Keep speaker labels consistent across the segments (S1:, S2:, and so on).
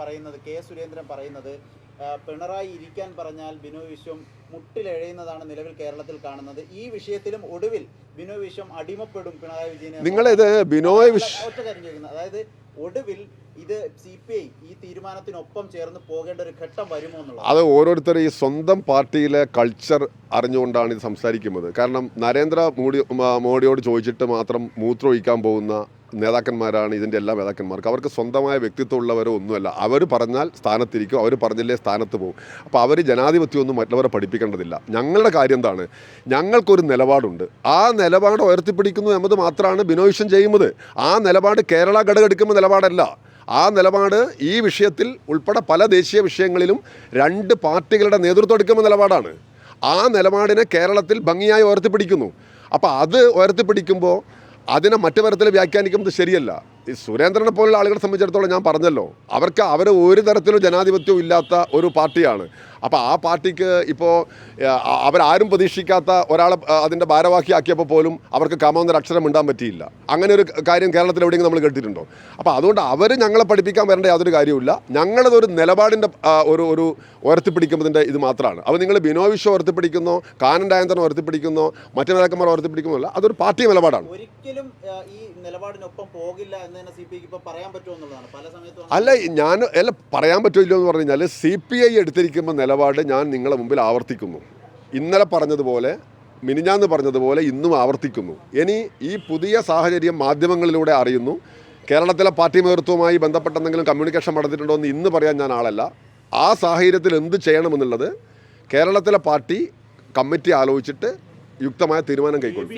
S1: പറയുന്നത് കെ സുരേന്ദ്രൻ പറയുന്നത് പിണറായി ഇരിക്കാൻ പറഞ്ഞാൽ ബിനോയ് വിശ്വം മുട്ടിലെഴയുന്നതാണ് നിലവിൽ കേരളത്തിൽ കാണുന്നത്. ഈ വിഷയത്തിലും ഒടുവിൽ ബിനോയ് വിശ്വം അടിമപ്പെടും പിണറായി വിജയനെ
S2: നിങ്ങളിത് ബിനോയ്
S1: ഒറ്റ കാര്യം ചോദിക്കുന്നത് അതായത് ഒടുവിൽ ഇത് സി പി ഐ ഈ തീരുമാനത്തിനൊപ്പം ചേർന്ന് പോകേണ്ട ഒരു ഘട്ടം വരുമോ എന്നുള്ളത്.
S2: അത് ഓരോരുത്തർ ഈ സ്വന്തം പാർട്ടിയിലെ കൾച്ചർ അറിഞ്ഞുകൊണ്ടാണ് ഇത് സംസാരിക്കുന്നത്. കാരണം നരേന്ദ്ര മോഡി മോഡിയോട് ചോദിച്ചിട്ട് മാത്രം മൂത്രമൊഴിക്കാൻ പോകുന്ന നേതാക്കന്മാരാണ് ഇതിന്റെ എല്ലാ നേതാക്കന്മാർക്ക്. അവർക്ക് സ്വന്തമായ വ്യക്തിത്വം ഉള്ളവരോ ഒന്നുമല്ല. അവർ പറഞ്ഞാൽ സ്ഥാനത്തിരിക്കും. അവർ പറഞ്ഞില്ലേ സ്ഥാനത്ത് പോകും. അപ്പോൾ അവർ ജനാധിപത്യമൊന്നും മറ്റുള്ളവരെ പഠിപ്പിക്കേണ്ടതില്ല. ഞങ്ങളുടെ കാര്യം എന്താണ്? ഞങ്ങൾക്കൊരു നിലപാടുണ്ട്. ആ നിലപാട് ഉയർത്തിപ്പിടിക്കുന്നു എന്നത് മാത്രമാണ് ബിനോയിഷൻ ചെയ്യുന്നത്. ആ നിലപാട് കേരള ഘടകെടുക്കുമ്പോൾ നിലപാടല്ല. ആ നിലപാട് ഈ വിഷയത്തിൽ ഉൾപ്പെടെ പല ദേശീയ വിഷയങ്ങളിലും രണ്ട് പാർട്ടികളുടെ നേതൃത്വം എടുക്കുന്ന നിലപാടാണ്. ആ നിലപാടിനെ കേരളത്തിൽ ഭംഗിയായി ഉയർത്തിപ്പിടിക്കുന്നു. അപ്പോൾ അത് ഉയർത്തിപ്പിടിക്കുമ്പോൾ അതിനെ മറ്റു തരത്തിൽ വ്യാഖ്യാനിക്കുന്നത് ശരിയല്ല. ഈ സുരേന്ദ്രനെ പോലുള്ള ആളുകളെ സംബന്ധിച്ചിടത്തോളം ഞാൻ പറഞ്ഞല്ലോ. അവർക്ക് അവർ ഒരു തരത്തിലും ജനാധിപത്യവും ഇല്ലാത്ത ഒരു പാർട്ടിയാണ്. അപ്പോൾ ആ പാർട്ടിക്ക് ഇപ്പോൾ അവരാരും പ്രതീക്ഷിക്കാത്ത ഒരാളെ അതിന്റെ ഭാരവാഹിയാക്കിയപ്പോൾ പോലും അവർക്ക് കാമെന്നൊരു അക്ഷരം മിണ്ടാൻ പറ്റിയില്ല. അങ്ങനെ ഒരു കാര്യം കേരളത്തിൽ എവിടെയെങ്കിലും നമ്മൾ കേട്ടിട്ടുണ്ടോ? അപ്പോൾ അതുകൊണ്ട് അവർ ഞങ്ങളെ പഠിപ്പിക്കാൻ വരേണ്ട യാതൊരു കാര്യവുമില്ല. ഞങ്ങളതൊരു നിലപാടിന്റെ ഒരു ഒരു ഉയർത്തിപ്പിടിക്കുന്നതിന്റെ ഇത് മാത്രമാണ്. അപ്പോൾ നിങ്ങൾ ബിനോ വിശ്വം ഉയർത്തിപ്പിടിക്കുന്നോ കാനൻ ഡയന്തൻ ഉയർത്തിപ്പിടിക്കുന്നോ മറ്റു നേതാക്കന്മാർ ഉയർത്തിപ്പിടിക്കുന്നോ അല്ല അതൊരു പാർട്ടി നിലപാടാണ്.
S1: ഒരിക്കലും ഈ നിലപാടിനൊപ്പം പോകില്ല എന്ന് തന്നെ സി പി ഐക്ക് പറയാൻ പറ്റുമോ എന്നുള്ളതാണ് പല സമയത്തും
S2: അല്ല ഞാൻ അല്ല പറയാൻ പറ്റില്ല എന്ന് പറഞ്ഞു കഴിഞ്ഞാൽ സി പി ഐ എടുത്തിരിക്കുന്ന നിലപാട് ഞാൻ നിങ്ങളെ മുമ്പിൽ ആവർത്തിക്കുന്നു. ഇന്നലെ പറഞ്ഞതുപോലെ മിനിഞ്ഞാന്ന് പറഞ്ഞതുപോലെ ഇന്നും ആവർത്തിക്കുന്നു. ഇനി ഈ പുതിയ സാഹചര്യം മാധ്യമങ്ങളിലൂടെ അറിയുന്നു. കേരളത്തിലെ പാർട്ടി നേതൃത്വവുമായി ബന്ധപ്പെട്ട എന്തെങ്കിലും കമ്മ്യൂണിക്കേഷൻ നടന്നിട്ടുണ്ടോ എന്ന് ഇന്ന് പറയാൻ ഞാൻ ആളല്ല. ആ സാഹചര്യത്തിൽ എന്ത് ചെയ്യണമെന്നുള്ളത് കേരളത്തിലെ പാർട്ടി കമ്മിറ്റി ആലോചിച്ചിട്ട് യുക്തമായ തീരുമാനം കൈക്കൊള്ളും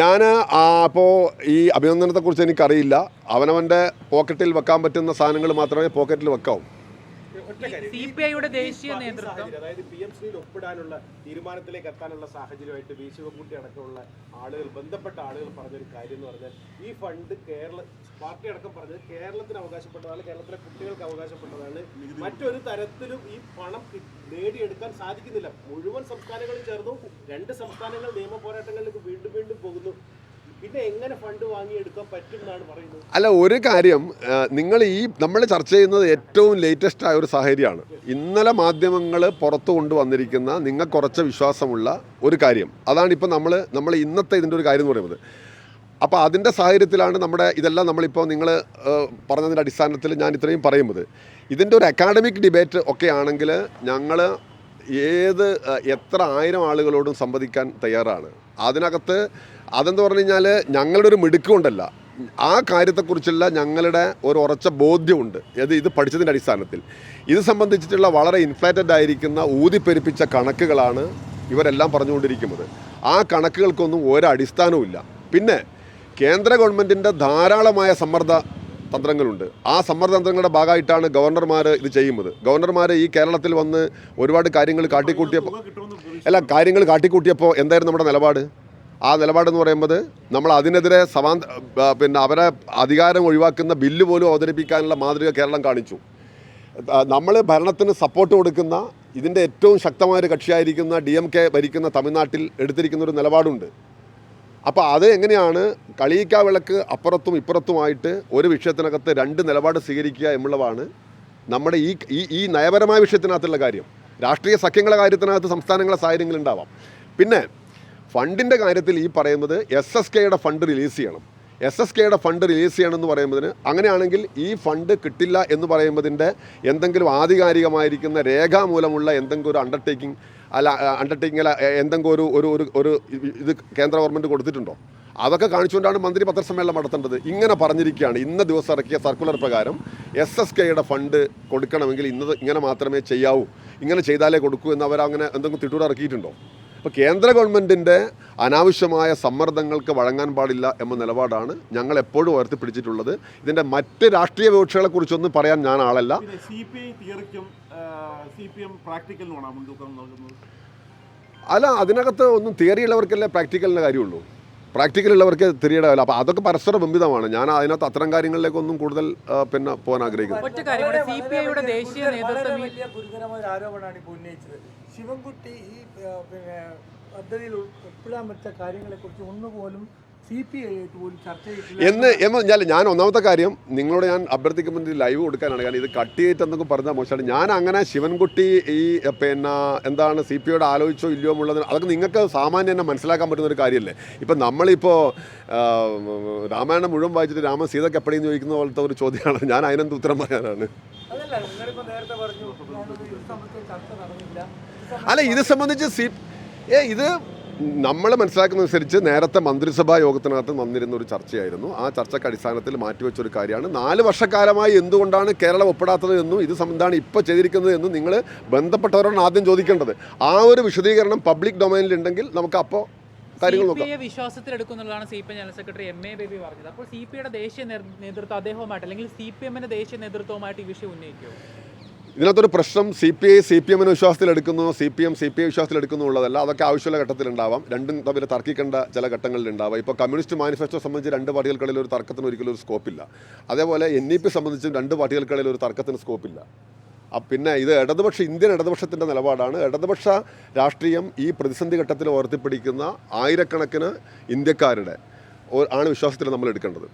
S2: ഞാൻ അപ്പോൾ ഈ അഭിനന്ദനത്തെക്കുറിച്ച് എനിക്കറിയില്ല. അവനവന്റെ പോക്കറ്റിൽ വെക്കാൻ പറ്റുന്ന സാധനങ്ങൾ മാത്രമേ പോക്കറ്റിൽ വെക്കാവൂ.
S3: സി പി ഐയുടെ ദേശീയ നേതൃത്വം
S4: അതായത് പി എം സിയിൽ ഒപ്പിടാനുള്ള തീരുമാനത്തിലേക്ക് എത്താനുള്ള സാഹചര്യമായിട്ട് വി ശിവൻകുട്ടി അടക്കമുള്ള ആളുകൾ ബന്ധപ്പെട്ട ആളുകൾ പറഞ്ഞൊരു കാര്യം എന്ന് പറഞ്ഞാൽ ഈ ഫണ്ട് കേരള പാർട്ടി അടക്കം പറഞ്ഞത് കേരളത്തിന് അവകാശപ്പെട്ടതാണ് കേരളത്തിലെ കുട്ടികൾക്ക് അവകാശപ്പെട്ടതാണ്. മറ്റൊരു തരത്തിലും ഈ പണം നേടിയെടുക്കാൻ സാധിക്കുന്നില്ല. മുഴുവൻ സംസ്ഥാനങ്ങളും ചേർന്നു രണ്ട് സംസ്ഥാനങ്ങൾ നിയമ പോരാട്ടങ്ങളിലേക്ക് വീണ്ടും വീണ്ടും പോകുന്നു.
S2: അല്ല ഒരു കാര്യം നിങ്ങൾ ഈ നമ്മൾ ചർച്ച ചെയ്യുന്നത് ഏറ്റവും ലേറ്റസ്റ്റ് ആയ ഒരു സാഹചര്യമാണ്. ഇന്നലെ മാധ്യമങ്ങൾ പുറത്തു കൊണ്ടുവന്നിരിക്കുന്ന നിങ്ങൾക്ക് കുറച്ച് വിശ്വാസമുള്ള ഒരു കാര്യം. അതാണ് ഇപ്പോൾ നമ്മൾ നമ്മൾ ഇന്നത്തെ ഇതിന്റെ ഒരു കാര്യം എന്ന് പറയുന്നത്. അപ്പോൾ അതിന്റെ സാഹചര്യത്തിലാണ് നമ്മുടെ ഇതെല്ലാം നമ്മളിപ്പോൾ നിങ്ങൾ പറഞ്ഞതിന്റെ അടിസ്ഥാനത്തിൽ ഞാൻ ഇത്രയും പറയുന്നത്. ഇതിന്റെ ഒരു അക്കാഡമിക് ഡിബേറ്റ് ഒക്കെ ആണെങ്കിൽ ഞങ്ങൾ ഏത് എത്ര ആയിരം ആളുകളോടും സംവദിക്കാൻ തയ്യാറാണ്. അതിനകത്ത് അതെന്ന് പറഞ്ഞു കഴിഞ്ഞാൽ ഞങ്ങളുടെ ഒരു മിടുക്കുകൊണ്ടല്ല ആ കാര്യത്തെക്കുറിച്ചുള്ള ഞങ്ങളുടെ ഒരു ഉറച്ച ബോധ്യമുണ്ട്. ഇത് ഇത് പഠിച്ചതിന്റെ അടിസ്ഥാനത്തിൽ. ഇത് സംബന്ധിച്ചിട്ടുള്ള വളരെ ഇൻഫ്ലേറ്റഡ് ആയിരിക്കുന്ന ഊതിപ്പെരുപ്പിച്ച കണക്കുകളാണ് ഇവരെല്ലാം പറഞ്ഞുകൊണ്ടിരിക്കുന്നത്. ആ കണക്കുകൾക്കൊന്നും ഒരടിസ്ഥാനവും ഇല്ല പിന്നെ കേന്ദ്ര ഗവൺമെന്റിന്റെ ധാരാളമായ സമ്മർദ്ദ തന്ത്രങ്ങളുണ്ട്. ആ സമ്മർദ്ദതന്ത്രങ്ങളുടെ ഭാഗമായിട്ടാണ് ഗവർണർമാർ ഇത് ചെയ്യുന്നത്. ഗവർണർമാർ ഈ കേരളത്തിൽ വന്ന് ഒരുപാട് കാര്യങ്ങൾ കാട്ടിക്കൂട്ടിയപ്പോൾ അല്ല കാര്യങ്ങൾ കാട്ടിക്കൂട്ടിയപ്പോൾ എന്തായിരുന്നു നമ്മുടെ നിലപാട്? ആ നിലപാടെന്ന് പറയുമ്പോൾ നമ്മൾ അതിനെതിരെ സമാന്ത പിന്നെ അവരെ അധികാരം ഒഴിവാക്കുന്ന ബില്ല് പോലും അവതരിപ്പിക്കാനുള്ള മാതൃക കേരളം കാണിച്ചു. നമ്മൾ ഭരണത്തിന് സപ്പോർട്ട് കൊടുക്കുന്ന ഇതിന്റെ ഏറ്റവും ശക്തമായ ഒരു കക്ഷിയായിരിക്കുന്ന ഡി എം കെ ഭരിക്കുന്ന തമിഴ്നാട്ടിൽ എടുത്തിരിക്കുന്ന ഒരു നിലപാടുണ്ട്. അപ്പോൾ അത് എങ്ങനെയാണ് കളിയിക്കാ വിളക്ക് അപ്പുറത്തും ഇപ്പുറത്തുമായിട്ട് ഒരു വിഷയത്തിനകത്ത് രണ്ട് നിലപാട് സ്വീകരിക്കുക എന്നുള്ളതാണ് നമ്മുടെ ഈ ഈ നയപരമായ വിഷയത്തിനകത്തുള്ള കാര്യം. രാഷ്ട്രീയ സഖ്യങ്ങളുടെ കാര്യത്തിനകത്ത് സംസ്ഥാനങ്ങളെ സാഹചര്യങ്ങളുണ്ടാവാം പിന്നെ ഫണ്ടിന്റെ കാര്യത്തിൽ ഈ പറയുന്നത് എസ് എസ് കെയുടെ ഫണ്ട് റിലീസ് ചെയ്യണം. എസ് എസ് കെയുടെ ഫണ്ട് റിലീസ് ചെയ്യണം എന്ന് പറയുന്നതിന് അങ്ങനെയാണെങ്കിൽ ഈ ഫണ്ട് കിട്ടില്ല എന്ന് പറയുന്നതിന്റെ എന്തെങ്കിലും ആധികാരികമായിരിക്കുന്ന രേഖാമൂലമുള്ള എന്തെങ്കിലും ഒരു അണ്ടർടേക്കിംഗ് അല്ല അണ്ടർടേക്കിംഗ് അല്ല എന്തെങ്കിലും ഒരു ഒരു ഒരു ഇത് കേന്ദ്ര ഗവൺമെന്റ് കൊടുത്തിട്ടുണ്ടോ? അതൊക്കെ കാണിച്ചുകൊണ്ടാണ് മന്ത്രി പത്രസമ്മേളനം നടത്തേണ്ടത്. ഇങ്ങനെ പറഞ്ഞിരിക്കുകയാണ്. ഇന്ന ദിവസം ഇറക്കിയ സർക്കുലർ പ്രകാരം എസ് എസ് കെയുടെ ഫണ്ട് കൊടുക്കണമെങ്കിൽ ഇന്നത് ഇങ്ങനെ മാത്രമേ ചെയ്യാവൂ. ഇങ്ങനെ ചെയ്താലേ കൊടുക്കൂ എന്ന് അവർ അങ്ങനെ എന്തെങ്കിലും തിട്ടൂർ ഇറക്കിയിട്ടുണ്ടോ? അപ്പോൾ കേന്ദ്ര ഗവൺമെന്റിന്റെ അനാവശ്യമായ സമ്മർദ്ദങ്ങൾക്ക് വഴങ്ങാൻ പാടില്ല എന്ന നിലപാടാണ് ഞങ്ങൾ എപ്പോഴും ഉയർത്തിപ്പിടിച്ചിട്ടുള്ളത്. ഇതിന്റെ മറ്റ് രാഷ്ട്രീയ വിവക്ഷകളെ കുറിച്ചൊന്നും പറയാൻ ഞാൻ ആളല്ല. അല്ല അതിനകത്ത് ഒന്നും തിയറിയുള്ളവർക്കല്ലേ പ്രാക്ടിക്കലിന്റെ കാര്യമുള്ളൂ. പ്രാക്ടിക്കൽ ഉള്ളവർക്ക് തിരിയുടെ കാര്യം അപ്പോൾ അതൊക്കെ പരസ്പര ബന്ധിതമാണ്. ഞാൻ അതിനകത്ത് അത്തരം കാര്യങ്ങളിലേക്കൊന്നും കൂടുതൽ പിന്നെ പോകാൻ ആഗ്രഹിക്കുന്നു
S3: ഒറ്റ കാര്യം കൂടെ സി പി ഐയുടെ ദേശീയ നേതൃത്വം
S5: വലിയ ഗുരുതരമായ ഒരു ആരോപണമാണ് ഇപ്പോൾ ഉന്നയിച്ചത്. ശിവൻകുട്ടി ഈ പിന്നെ പദ്ധതിയിൽ ഉൾപ്പെടാൻ വെച്ച കാര്യങ്ങളെക്കുറിച്ച് ഒന്നുപോലും
S2: എന്ന് എന്ന് പറഞ്ഞാൽ ഞാൻ ഒന്നാമത്തെ കാര്യം നിങ്ങളോട് ഞാൻ അഭ്യർത്ഥിക്കുമ്പോൾ ലൈവ് കൊടുക്കാനാണ്. കാരണം ഇത് കട്ട് ചെയ്തിട്ട് എന്തൊക്കെ പറഞ്ഞാൽ മോശമാണ്. ഞാൻ അങ്ങനെ ശിവൻകുട്ടി ഈ പിന്നെ എന്താണ് സി പി ഐയുടെ ആലോചിച്ചോ ഇല്ലയോ എന്നുള്ളത് അതൊക്കെ നിങ്ങൾക്ക് സാമാന്യം തന്നെ മനസ്സിലാക്കാൻ പറ്റുന്ന ഒരു കാര്യമല്ലേ? ഇപ്പം നമ്മളിപ്പോൾ രാമായണം മുഴുവൻ വായിച്ചിട്ട് രാമൻ സീതയ്ക്ക് എപ്പോഴും ചോദിക്കുന്ന പോലത്തെ ഒരു ചോദ്യമാണ്. ഞാൻ അതിനെന്ത് ഉത്തരം പറയാനാണ്?
S5: പറഞ്ഞു
S2: അല്ല ഇത് സംബന്ധിച്ച് സി ഏ ഇത് നമ്മൾ മനസ്സിലാക്കുന്നതനുസരിച്ച് നേരത്തെ മന്ത്രിസഭാ യോഗത്തിനകത്ത് വന്നിരുന്ന ഒരു ചർച്ചയായിരുന്നു. ആ ചർച്ചയ്ക്ക് അടിസ്ഥാനത്തിൽ മാറ്റിവെച്ചൊരു കാര്യമാണ്. നാല് വർഷക്കാലമായി എന്തുകൊണ്ടാണ് കേരളം ഒപ്പിടാത്തത് എന്നും ഇത് സംബന്ധമാണ് ഇപ്പോൾ ചെയ്തിരിക്കുന്നത് എന്നും നിങ്ങൾ ബന്ധപ്പെട്ടവരോടാണ് ആദ്യം ചോദിക്കേണ്ടത്. ആ ഒരു വിശദീകരണം പബ്ലിക് ഡൊമൈനിൽ ഉണ്ടെങ്കിൽ നമുക്ക് അപ്പോൾ കാര്യങ്ങൾ നോക്കാം.
S3: വിശ്വാസത്തിലെടുക്കുന്നുള്ളതാണ് C P I general secretary M A Baby പറഞ്ഞത്. അപ്പോൾ സി പി ഐയുടെ ദേശീയ നേതൃ- നേതൃത്വം അദ്ദേഹവുമായിട്ട് അല്ലെങ്കിൽ സി പി എമ്മിന്റെ ദേശീയ നേതൃത്വവുമായിട്ട് ഈ വിഷയം ഉന്നയിക്കുമോ
S2: ഇതിനകത്തൊരു പ്രശ്നം C P I C P എമ്മിന് വിശ്വാസത്തിലെടുക്കുന്നു C P M C P I വിശ്വാസത്തിലെടുക്കുന്നു ഉള്ളതല്ല അതൊക്കെ ആവശ്യമുള്ള ഘട്ടത്തിലുണ്ടാവാം. രണ്ടും തമ്മിൽ തർക്കിക്കേണ്ട ചില ഘട്ടങ്ങളിലുണ്ടാവാം. ഇപ്പോൾ കമ്മ്യൂണിസ്റ്റ് മാനിഫെസ്റ്റോ സംബന്ധിച്ച് രണ്ട് പാർട്ടികൾക്കിടയിൽ ഒരു തർക്കത്തിന് ഒരിക്കലും ഒരു സ്കോപ്പില്ല. അതേപോലെ എൻ ഇ പി സംബന്ധിച്ചും രണ്ട് പാർട്ടികൾക്കിടയിൽ ഒരു തർക്കത്തിന് സ്കോപ്പില്ല. പിന്നെ ഇത് ഇടതുപക്ഷ ഇന്ത്യൻ ഇടതുപക്ഷത്തിന്റെ നിലപാടാണ്. ഇടതുപക്ഷ രാഷ്ട്രീയം ഈ പ്രതിസന്ധി ഘട്ടത്തിൽ ഉയർത്തിപ്പിടിക്കുന്ന ആയിരക്കണക്കിന് ഇന്ത്യക്കാരുടെ ആണ് വിശ്വാസത്തിൽ നമ്മൾ എടുക്കേണ്ടത്.